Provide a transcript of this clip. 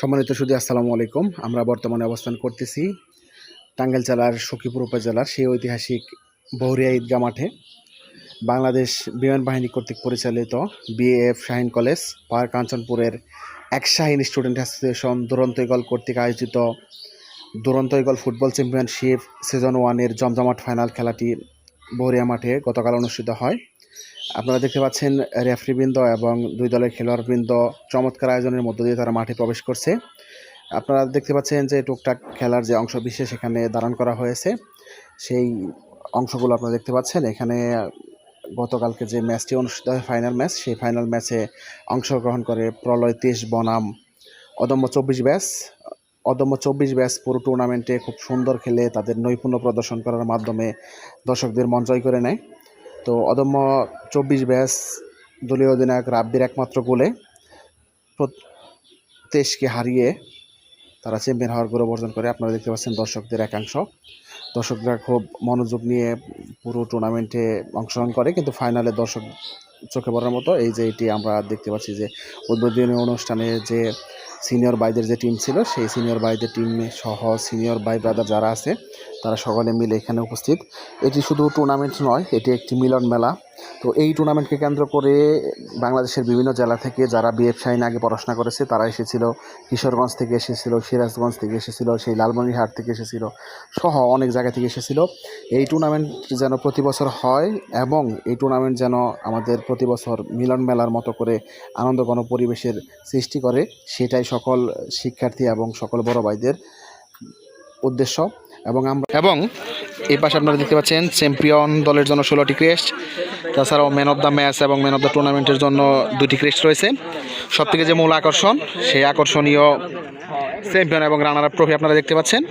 সম্মানিত সুদী, আসসালামু আলাইকুম। আমরা বর্তমানে অবস্থান করতেছি টাঙ্গাইল জেলার সখীপুর উপজেলার সেই ঐতিহাসিক বহরিয়া ঈদগাহ মাঠে। বাংলাদেশ বিমান বাহিনী কর্তৃক পরিচালিত বিএএফ শাহিন কলেজ পার কাঞ্চনপুরের এক Shahin student association Duranta eagle কর্তৃক আয়োজিত দুরন্ত ইগল ফুটবল চ্যাম্পিয়নশিপ সিজন ওয়ানের জমজমাট ফাইনাল খেলাটি বহরিয়া মাঠে গতকাল অনুষ্ঠিত হয়। আপনারা দেখতে পাচ্ছেন রেফরিবৃন্দ এবং দুই দলের খেলোয়াড়বৃন্দ চমৎকার আয়োজনের মধ্য দিয়ে তারা মাঠে প্রবেশ করছে। আপনারা দেখতে পাচ্ছেন যে টুকটাক খেলার যে অংশ বিশেষ এখানে দাঁড়ান করা হয়েছে, সেই অংশগুলো আপনারা দেখতে পাচ্ছেন। এখানে গতকালকে যে ম্যাচটি অনুষ্ঠিত হয়, ফাইনাল ম্যাচ, সেই ফাইনাল ম্যাচে অংশগ্রহণ করে প্রলয় তেজ বনাম। অদম্য চব্বিশ ব্যাচ, অদম্য চব্বিশ ব্যাচ পুরো টুর্নামেন্টে খুব সুন্দর খেলে তাদের নৈপুণ্য প্রদর্শন করার মাধ্যমে দর্শকদের মন জয় করে নেয়। তো অদম্য চব্বিশ ব্যাস দলীয় অধিনায়ক রাব্বির একমাত্র গোলে দেশকে হারিয়ে তারা চ্যাম্পিয়ন হওয়ার গৌরব অর্জন করে। আপনারা দেখতে পাচ্ছেন দর্শকদের একাংশ। দর্শকরা খুব মনোযোগ নিয়ে পুরো টুর্নামেন্টে অংশগ্রহণ করে, কিন্তু ফাইনালে দর্শক চোখে পড়ার মতো। এই যে এটি আমরা দেখতে পাচ্ছি যে উদ্বোধনী অনুষ্ঠানে যে সিনিয়র বাইদের যে টিম ছিল, সেই সিনিয়র বাইদের টিম সহ সিনিয়র বাই ব্রাদার যারা আছে, তারা সকলে মিলে এখানে উপস্থিত। এটি শুধু টুর্নামেন্ট নয়, এটি একটি মিলন মেলা। তো এই টুর্নামেন্টকে কেন্দ্র করে বাংলাদেশের বিভিন্ন জেলা থেকে যারা বিএফ শাহিন আগে পড়াশোনা করেছে, তারা এসেছিল। কিশোরগঞ্জ থেকে এসেছিল, সিরাজগঞ্জ থেকে এসেছিল, সেই লালমনিরহাট থেকে এসেছিল, সহ অনেক জায়গা থেকে এসেছিল। এই টুর্নামেন্ট যেন প্রতি বছর হয় এবং এই টুর্নামেন্ট যেন আমাদের প্রতি বছর মিলন মেলার মতো করে আনন্দঘন পরিবেশের সৃষ্টি করে, সেটাই সকল শিক্ষার্থী এবং সকল বড় ভাইদের উদ্দেশ্য। এবং আমরা এবং এই পাশে আপনারা দেখতে পাচ্ছেন চ্যাম্পিয়ন দলের জন্য ষোলোটি ক্রেস্ট, তাছাড়াও ম্যান অফ দ্য ম্যাচ এবং ম্যান অফ দ্য টুর্নামেন্টের জন্য দুটি ক্রেস্ট রয়েছে। সব থেকে যে মূল আকর্ষণ, সেই আকর্ষণীয় চ্যাম্পিয়ন এবং রানার ট্রফি আপনারা দেখতে পাচ্ছেন।